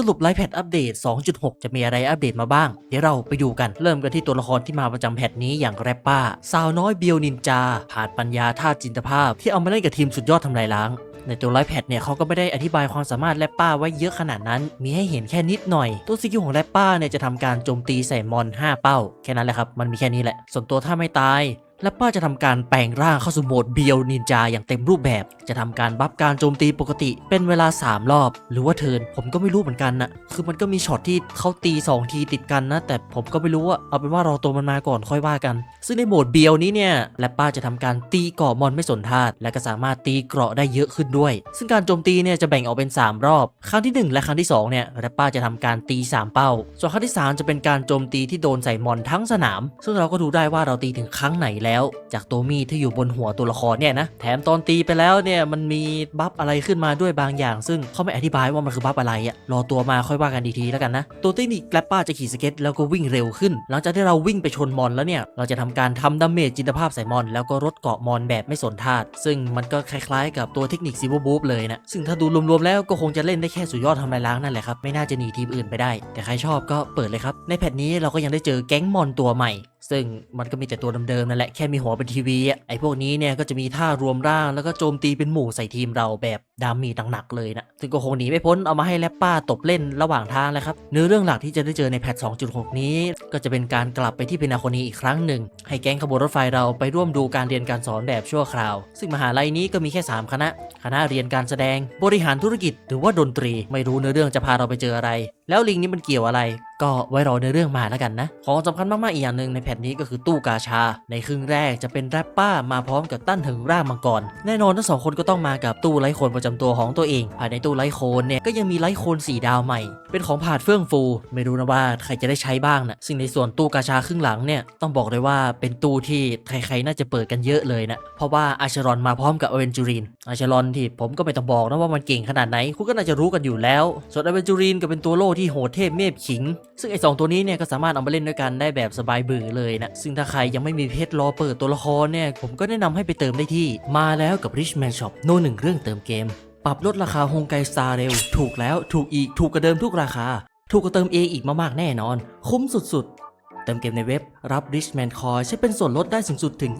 สรุปไลฟ์แพทอัปเดต 2.6 จะมีอะไรอัปเดตมาบ้าง เดี๋ยวเราไปดูกัน เริ่มกันที่ตัวละครที่มาประจำแพทนี้อย่างแรปป้า สาวน้อยเบียวนินจา ผ่านปัญญาท่าจินตภาพ ที่เอามาเล่นกับทีมสุดยอดทำลายล้างในตัวไลฟ์แพดเนี่ยเขาก็ไม่ได้อธิบายความสามารถแรปป้าไว้เยอะขนาดนั้น มีให้เห็นแค่นิดหน่อย ตัวสกิลของแรปป้าเนี่ยจะทำการโจมตีใส่มอน 5 เป้า แค่นั้นแหละครับ มันมีแค่นี้แหละ ส่วนตัวถ้าไม่ตาย แรปป้าจะทำการแปลงร่างเข้าสู่โหมดเบียวนินจาอย่างเต็มรูปแบบ จะทำการบัฟการโจมตีปกติ เป็นเวลา 3 รอบ หรือว่าเทินผมก็ไม่รู้เหมือนกันนะคือมันก็มีช็อตที่เขาตี 2 ทีติดกันนะ แต่ผมก็ไม่รู้ว่าเอาเป็นว่ารอตัวมันมาก่อนค่อยว่ากัน ซึ่งในโหมดเบียวนี้เนี่ยแรปป้าจะทำการตีเกราะมอนไม่สนธาตุและก็สามารถตีเกราะได้เยอะขึ้นด้วย ซึ่งการโจมตีเนี่ยจะแบ่งออกเป็น 3 รอบ ครั้งที่ 1 และครั้งที่2เนี่ยแรปป้าจะทำการตี 3 เป้า ส่วนครั้งที่ 3 จะเป็นการโจมตีที่โดนใส่มอนทั้งสนาม ซึ่งเราก็ดูได้ว่าเราตีถึงครั้งไหนแล้วจากตัวมีดที่อยู่บนหัวตัวละครเนี่ยนะแถมตอนตีไปแล้วเนี่ยมันมีบัฟอะไรขึ้นมาด้วยบางอย่าง ซึ่งเขาไม่อธิบายว่ามันคือบัฟอะไรอะรอตัวมาค่อยว่ากันดีทีแล้วกันนะตัวเทคนิคแกลปป้าจะขี่สเก็ตแล้วก็วิ่งเร็วขึ้น หลังจากที่เราวิ่งไปชนมอนแล้วเนี่ยเราจะทำการทำดาเมจจินตภาพใส่มอน แล้วก็ลดเกาะมอนแบบไม่สนธาตุซึ่งมันก็คล้ายๆ กับตัวเทคนิคซิวบูฟเลยนะซึ่งถ้าดูรวมๆแล้วก็คงจะเล่นได้แค่สุดยอดทำลายล้างนั่นแหละครับไม่น่าจะหนีทีมอื่นไปได้ แต่ใครชอบก็เปิดเลยครับในแพทนี้เราก็ยังได้เจอแก๊งมอนตัวใหม่ซึ่งมันก็มีแต่ตัวเดิมๆนั่นแหละแค่มีหัวเป็นทีวีอะไอ้พวกนี้เนี่ยก็จะมีท่ารวมร่างแล้วก็โจมตีเป็นหมู่ใส่ทีมเราแบบดามีหนักๆเลยนะซึ่งก็คงหนีไม่พ้นเอามาให้แรปป้าตบเล่นระหว่างทางเลยครับเนื้อเรื่องหลักที่จะได้เจอในแพท 2.6 นี้ ก็จะเป็นการกลับไปที่เพนาโคนีอีกครั้งหนึ่ง ให้แก๊งขบวนรถไฟเราไปร่วมดูการเรียนการสอนแบบชั่วคราว ซึ่งมหาลัยนี้ก็มีแค่ 3 คณะ คณะเรียนการแสดง บริหารธุรกิจหรือว่าดนตรี ไม่รู้เนื้อเรื่องจะพาเราไปเจออะไร แล้วลิงนี้มันเกี่ยวอะไร ก็ไว้รอในเรื่องมาแล้วกันนะ ของสำคัญมากๆอีกอย่างหนึ่งในแผ่นนี้ก็คือตู้กาชา ในครึ่งแรกจะเป็นแรปป้ามาพร้อมกับตั้นถึงร่างมังกร แน่นอนทั้งสองคนก็ต้องมากับตู้ไร้โคนประจำตัวของตัวเอง ภายในตู้ไร้โคนเนี่ยก็ยังมีไร้โคนสีดาวใหม่ เป็นของผาดเฟื่องฟู ไม่รู้นะว่าใครจะได้ใช้บ้างนะซึ่งในส่วนตู้กาชาครึ่งหลังเนี่ยต้องบอกเลยว่าเป็นตู้ที่ใครๆน่าจะเปิดกันเยอะเลยนะเพราะว่าอาชรอนมาพร้อมกับอเวนจูรินอาชรอนที่ผมก็ไม่ต้องบอกนะว่ามันเก่งขนาดไหนคุณก็น่าจะรู้กันอยู่แล้วส่วนอเวนจูรินก็เป็นตัวโล่ที่โหดเทพเมพขิง ซึ่งไอ้สองตัวนี้เนี่ยก็สามารถเอามาเล่นด้วยกันได้แบบสบายบือเลยนะ ซึ่งถ้าใครยังไม่มีเพชรรอเปิดตัวละครเนี่ย ผมก็แนะนำให้ไปเติมได้ที่ มาแล้วกับ Richman Shop โนหนึ่งเรื่องเติมเกม ปรับลดราคาฮงไกสตาร์เร็ว ถูกแล้วถูกอีกถูกกว่าเดิมทุกราคา ถูกกว่าเติมเองอีกมากๆแน่นอน คุ้มสุดๆ เติมเกมในเว็บรับ Richman Coin ใช้เป็นส่วนลดได้สูงสุดถึง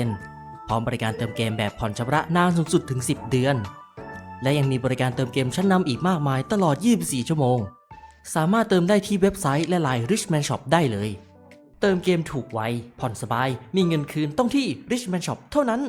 25%พร้อมบริการเติมเกมแบบผ่อนชำระนานสูงสุดถึง 10 เดือน และยังมีบริการเติมเกมชั้นนำอีกมากมายตลอด 24 ชั่วโมง สามารถเติมได้ที่เว็บไซต์และไลน์ Richman Shop ได้เลย เติมเกมถูกไว ผ่อนสบาย มีเงินคืนต้องที่ Richman Shop เท่านั้น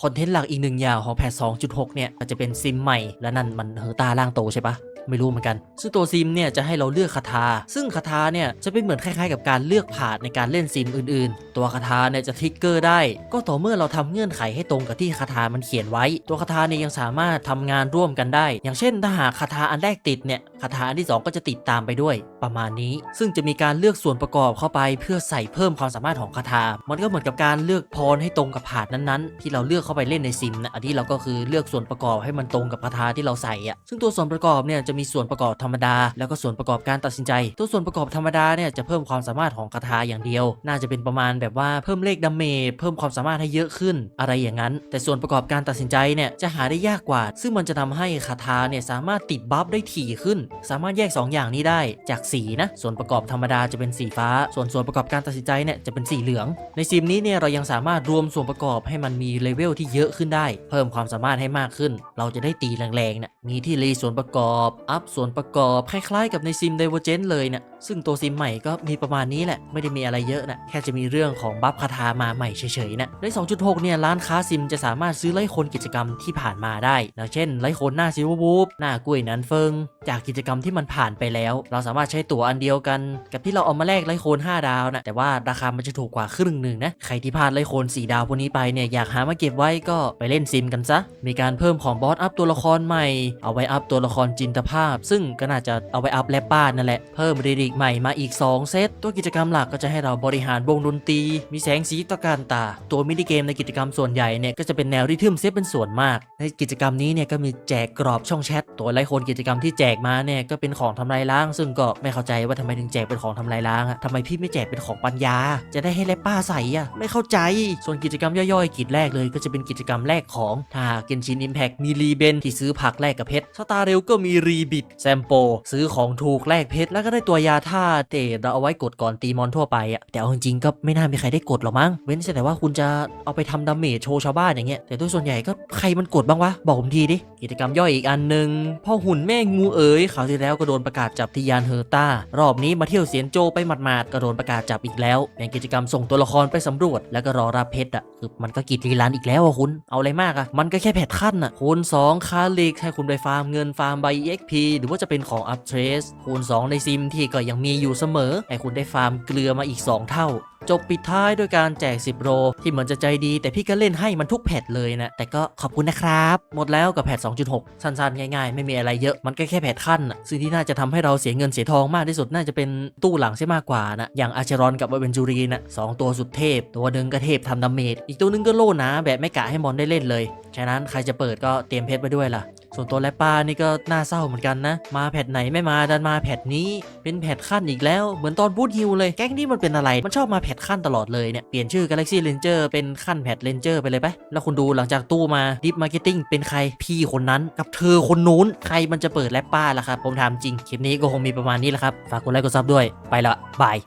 คอนเทนต์หลักอีกหนึ่งอย่างของแพท2.6 เนี่ยก็จะเป็นซิมใหม่ และนั่นมันเหอตาล่างโตใช่ปะไม่รู้เหมือนกัน ซึ่งตัวซิมเนี่ยจะให้เราเลือกคาถา ซึ่งคาถาเนี่ยจะเป็นเหมือนคล้ายๆกับการเลือกผาดในการเล่นซิมอื่นๆ ตัวคาถาเนี่ยจะทิกเกอร์ได้ ก็ต่อเมื่อเราทำเงื่อนไขให้ตรงกับที่คาถามันเขียนไว้ ตัวคาถาเนี่ยยังสามารถทำงานร่วมกันได้ อย่างเช่น ถ้าหากคาถาอันแรกติดเนี่ย คาถาอันที่สองก็จะติดตามไปด้วย ประมาณนี้ ซึ่งจะมีการเลือกส่วนประกอบเข้าไป เพื่อใส่เพิ่มความสามารถของคาถา มันก็เหมือนกับการเลือกพรให้ตรงกับผาดนั้นๆ ที่เราเลือกเข้าไปเล่นในซิมนะอันที่เราก็คือเลือกส่วนประกอบให้มันตรงกับคาถาที่เราใส่อะซึ่งตัวส่วนประกอบเนี่ยจะะมีส่วนประกอบธรรมดา แล้วก็ส่วนประกอบการตัดสินใจ ตัวส่วนประกอบธรรมดาเนี่ยจะเพิ่มความสามารถของคาถาอย่างเดียว น่าจะเป็นประมาณแบบว่าเพิ่มเลขดาเมจเพิ่มความสามารถให้เยอะขึ้น อะไรอย่างนั้น แต่ส่วนประกอบการตัดสินใจเนี่ยจะหาได้ยากกว่า ซึ่งมันจะทำให้คาถาเนี่ยสามารถติดบัฟได้ถี่ขึ้น สามารถแยก 2 อย่างนี้ได้จากสีนะ ส่วนประกอบธรรมดาจะเป็นสีฟ้า ส่วนส่วนประกอบการตัดสินใจเนี่ยจะเป็นสีเหลือง ในซิมนี้เนี่ยเรายังสามารถรวมส่วนประกอบให้มันมีเลเวลที่เยอะขึ้นได้ เพิ่มความสามารถให้มากขึ้น เราจะได้ตีแรงๆเนี่ยมีที่รีส่วนประกอบอัพส่วนประกอบคล้ายๆ กับในซิมเดเวอร์เจนเลยเนี่ยซึ่งตัวซิมใหม่ก็มีประมาณนี้แหละ ไม่ได้มีอะไรเยอะนะแค่จะมีเรื่องของบัฟคาถามาใหม่เฉยๆนะใน 2.6 เนี่ยร้านค้าซิมจะสามารถซื้อไล่คนกิจกรรมที่ผ่านมาได้อย่างเช่นไล่คนหน้าซิวบูบหน้ากล้วยนันเฟิงจากกิจกรรมที่มันผ่านไปแล้ว เราสามารถใช้ตั๋วอันเดียวกัน กับที่เราเอามาแลกไลโคน 5 ดาวนะแต่ว่าราคามันจะถูกกว่าครึ่งหนึ่งนะใครที่พลาดไลโคน4ดาวพวกนี้ไปเนี่ยอยากหามาเก็บไว้ก็ไปเล่นซิมกันซะมีการเพิ่มของบอสอัพตัวละครใหม่ เอาไว้อัพตัวละครจินตภาพ ซึ่งก็น่าจะเอาไว้อัพแลปป้านั่นแหละเพิ่มรีดิกใหม่มาอีก 2 เซตตัวกิจกรรมหลักก็จะให้เราบริหารวงดนตรีมีแสงสีตะการตา ตัวมินิเกมในกิจกรรมส่วนใหญ่เนี่ยก็จะเป็นแนวริทึมเซตเป็นส่วนมาก ในกิจกรรมนี้เนี่ยก็มีแจกกรอบช่องแชทตัวไลโคนกิจกรรมที่แจกกมาเนี่ยก็เป็นของทำลายล้าง ซึ่งก็ไม่เข้าใจว่าทำไมถึงแจกเป็นของทำลายล้างอะทำไมพี่ไม่แจกเป็นของปัญญา จะได้ให้แลป้าใส่อะไม่เข้าใจ ส่วนกิจกรรมย่อยๆ กิจแรกเลย ก็จะเป็นกิจกรรมแรกของถ้าเกนชินอิมแพกมีรีเบนที่ซื้อผักแลกกับเพชรสตาร์เรลก็มีรีบิดแซมโปซื้อของถูกแลกเพชรแล้วก็ได้ตัวยาท่าเตะเราเอาไว้กดก่อนตีมอนทั่วไปอะแต่เอาจริงๆก็ไม่น่ามีใครได้กดหรอกมั้งเว้นแต่ว่าคุณจะเอาไปทำดาเมจโชว์ชาวบ้านอย่างเงี้ยแต่โดยส่วนใหญ่ก็ใครมันกดบ้างวะบอกผมทีดิกิจกรรมย่อยอีกอันหนึ่งพ่อหุ่นแม่งูเอยคราวที่แล้วก็โดนประกาศจับที่ยานเฮอร์ตารอบนี้มาเที่ยวเสียนโจไปหมาดๆก็โดนประกาศจับอีกแล้วเป็นกิจกรรมส่งตัวละครไปสำรวจ แล้วก็รอรับเพชรอะคือมันก็กิจลีลานอีกแล้วอะคุณเอาอะไรมากอะมันก็แค่แพทขั้นอะคูณ2คาลิกให้คุณไปฟาร์มเงินฟาร์มใบ EXP หรือว่าจะเป็นของ Up Trace คูณ2ในซิมที่ก็ยังมีอยู่เสมอ ให้คุณได้ฟาร์มเกลือมาอีก 2 เท่าจบปิดท้ายด้วยการแจก 10 โร ที่เหมือนจะใจดี แต่พี่ก็เล่นให้มันทุกแพทเลยนะ แต่ก็ขอบคุณนะครับ หมดแล้วกับแพท 2.6 สั้นๆ ง่ายๆ ไม่มีอะไรเยอะมันก็แค่แพทขั้นซึ่งที่น่าจะทำให้เราเสียเงินเสียทองมากที่สุดน่าจะเป็นตู้หลังใช่มากกว่านะอย่างอาเชรอนกับเวนจูรีนะสองตัวสุดเทพ ตัวหนึ่งก็เทพทำดาเมจอีกตัวหนึงก็โล่นะแบบไม่กะให้มอนได้เล่นเลยฉะนั้นใครจะเปิดก็เตรียมเพชรไปด้วยล่ะ ส่วนตัวแรปป้านี่ก็น่าเศร้าเหมือนกันนะ มาแพทไหนไม่มาดันมาแพทนี้ เป็นแพทขั้นอีกแล้วเหมือนตอนบูทฮิลเลยแก๊งนี้มันเป็นอะไร มันชอบมาแพทขั้นตลอดเลยเนี่ยเปลี่ยนชื่อ Galaxy Ranger เป็นขั้นแพท Ranger ไปเลยปะแล้วคุณดูหลังจากตู้มา Deep Marketing เป็นใครพี่คนนั้นกับเธอคนนู้นใครมันจะเปิดแรปป้าล่ะครับผมถามจริงคลิปนี้ก็คงมีประมาณนี้แหละครับฝากกดไลค์กดซับด้วยไปละบาย